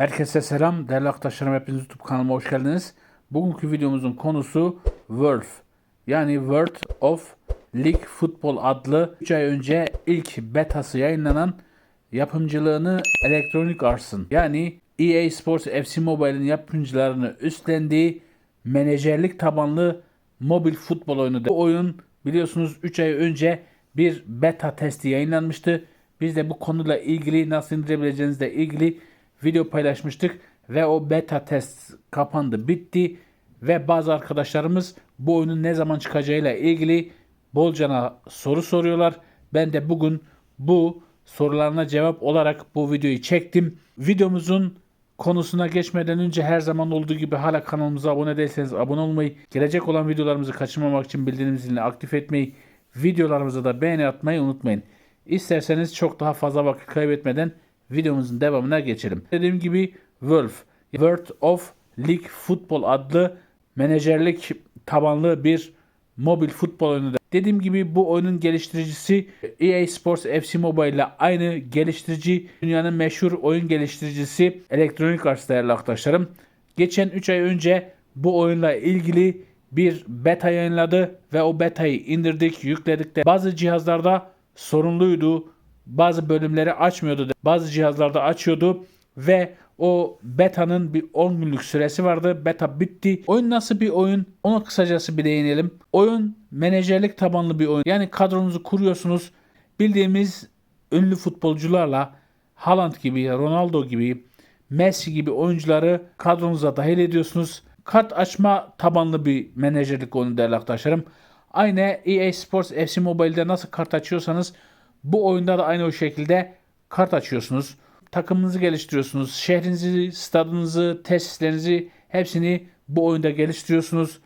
Herkese selam. Değerli arkadaşlarım hepiniz YouTube kanalıma hoş geldiniz. Bugünkü videomuzun konusu World. Yani World of League Football adlı 3 ay önce ilk betası yayınlanan yapımcılığını Electronic Arts'ın yani EA Sports FC Mobile'in yapımcılarını üstlendiği menajerlik tabanlı mobil futbol oyunu. Bu oyun biliyorsunuz 3 ay önce bir beta testi yayınlanmıştı. Biz de bu konuyla ilgili nasıl indirebileceğinizle ilgili video paylaşmıştık ve o beta test kapandı, bitti ve bazı arkadaşlarımız bu oyunun ne zaman çıkacağıyla ilgili bolcana soru soruyorlar. Ben de bugün bu sorularına cevap olarak bu videoyu çektim. Videomuzun konusuna geçmeden önce her zaman olduğu gibi hala kanalımıza abone değilseniz abone olmayı, gelecek olan videolarımızı kaçırmamak için bildirim zilini aktif etmeyi, videolarımıza da beğeni atmayı unutmayın. İsterseniz çok daha fazla vakit kaybetmeden videomuzun devamına geçelim. Dediğim gibi Wolf, World of League Football adlı menajerlik tabanlı bir mobil futbol oyunu. Dediğim gibi bu oyunun geliştiricisi EA Sports FC Mobile ile aynı geliştirici dünyanın meşhur oyun geliştiricisi Electronic Arts değerli arkadaşlarım. Geçen 3 ay önce bu oyunla ilgili bir beta yayınladı ve o betayı indirdik, yükledik de bazı cihazlarda sorunluydu. Bazı bölümleri açmıyordu. Bazı cihazlarda açıyordu ve o beta'nın bir 10 günlük süresi vardı. Beta bitti. Oyun nasıl bir oyun? Ona kısacası bir değinelim. Oyun menajerlik tabanlı bir oyun. Yani kadronuzu kuruyorsunuz. Bildiğimiz ünlü futbolcularla Haaland gibi, Ronaldo gibi, Messi gibi oyuncuları kadronuza dahil ediyorsunuz. Kart açma tabanlı bir menajerlik oyunu değerli arkadaşlarım. Aynı EA Sports FC Mobile'de nasıl kart açıyorsanız bu oyunda da aynı o şekilde kart açıyorsunuz. Takımınızı geliştiriyorsunuz. Şehrinizi, stadınızı, tesislerinizi hepsini bu oyunda geliştiriyorsunuz.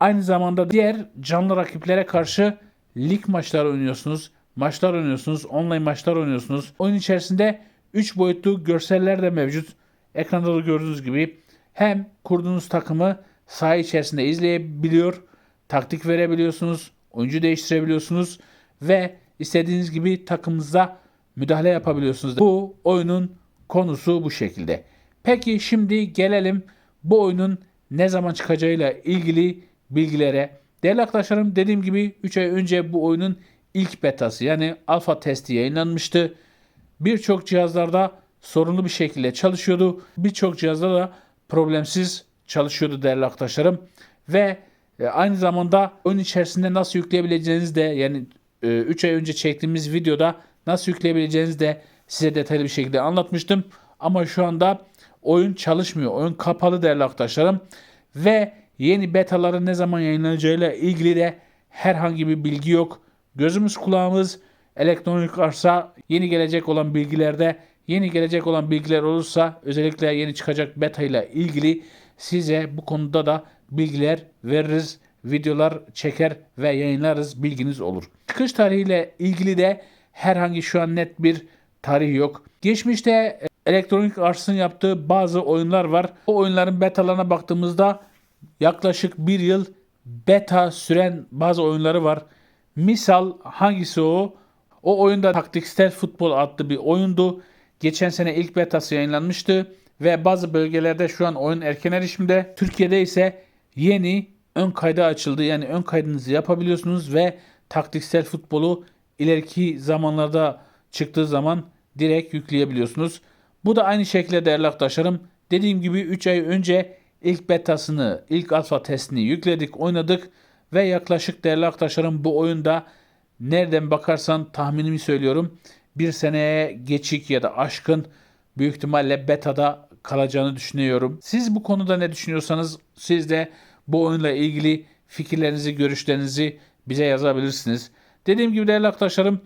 Aynı zamanda diğer canlı rakiplere karşı lig maçları oynuyorsunuz. Maçlar oynuyorsunuz. Online maçlar oynuyorsunuz. Oyun içerisinde 3 boyutlu görseller de mevcut. Ekranda da gördüğünüz gibi hem kurduğunuz takımı saha içerisinde izleyebiliyor, taktik verebiliyorsunuz, oyuncu değiştirebiliyorsunuz ve istediğiniz gibi takımınıza müdahale yapabiliyorsunuz. Bu oyunun konusu bu şekilde. Peki şimdi gelelim bu oyunun ne zaman çıkacağıyla ilgili bilgilere. Değerli arkadaşlarım dediğim gibi 3 ay önce bu oyunun ilk betası yani alfa testi yayınlanmıştı. Birçok cihazlarda sorunlu bir şekilde çalışıyordu. Birçok cihazda da problemsiz çalışıyordu değerli arkadaşlarım. Ve e, aynı zamanda oyun içerisinde nasıl yükleyebileceğiniz de yani 3 ay önce çektiğimiz videoda nasıl yükleyebileceğinizi de size detaylı bir şekilde anlatmıştım. Ama şu anda oyun çalışmıyor. Oyun kapalı değerli arkadaşlarım. Ve yeni betaların ne zaman yayınlanacağıyla ilgili de herhangi bir bilgi yok. Gözümüz kulağımız elektronik arsa yeni gelecek olan bilgilerde yeni gelecek olan bilgiler olursa özellikle yeni çıkacak beta ile ilgili size bu konuda da bilgiler veririz videolar çeker ve yayınlarız bilginiz olur. Çıkış tarihiyle ilgili de herhangi şu an net bir tarih yok. Geçmişte Electronic Arts'ın yaptığı bazı oyunlar var. O oyunların betalarına baktığımızda yaklaşık bir yıl beta süren bazı oyunları var. Misal hangisi o? O oyunda taktiksel futbol adlı bir oyundu. Geçen sene ilk betası yayınlanmıştı ve bazı bölgelerde şu an oyun erken erişimde. Türkiye'de ise yeni ön kaydı açıldı. Yani ön kaydınızı yapabiliyorsunuz ve taktiksel futbolu ileriki zamanlarda çıktığı zaman direkt yükleyebiliyorsunuz. Bu da aynı şekilde değerli arkadaşlarım. Dediğim gibi 3 ay önce ilk betasını, ilk alfa testini yükledik, oynadık ve yaklaşık değerli arkadaşlarım bu oyunda nereden bakarsan tahminimi söylüyorum. Bir seneye geçik ya da aşkın büyük ihtimalle betada kalacağını düşünüyorum. Siz bu konuda ne düşünüyorsanız siz de bu oyunla ilgili fikirlerinizi, görüşlerinizi bize yazabilirsiniz. Dediğim gibi değerli arkadaşlarım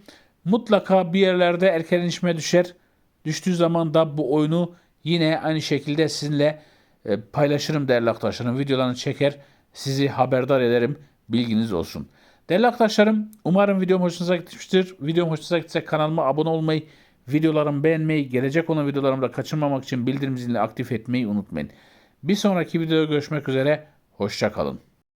mutlaka bir yerlerde erken inişme düşer. Düştüğü zaman da bu oyunu yine aynı şekilde sizinle e, paylaşırım değerli arkadaşlarım. Videolarını çeker, sizi haberdar ederim. Bilginiz olsun. Değerli arkadaşlarım umarım videom hoşunuza gitmiştir. Videom hoşunuza gitse kanalıma abone olmayı, videolarımı beğenmeyi, gelecek olan videolarımı da kaçırmamak için bildirim zilini aktif etmeyi unutmayın. Bir sonraki videoda görüşmek üzere. Hoşçakalın.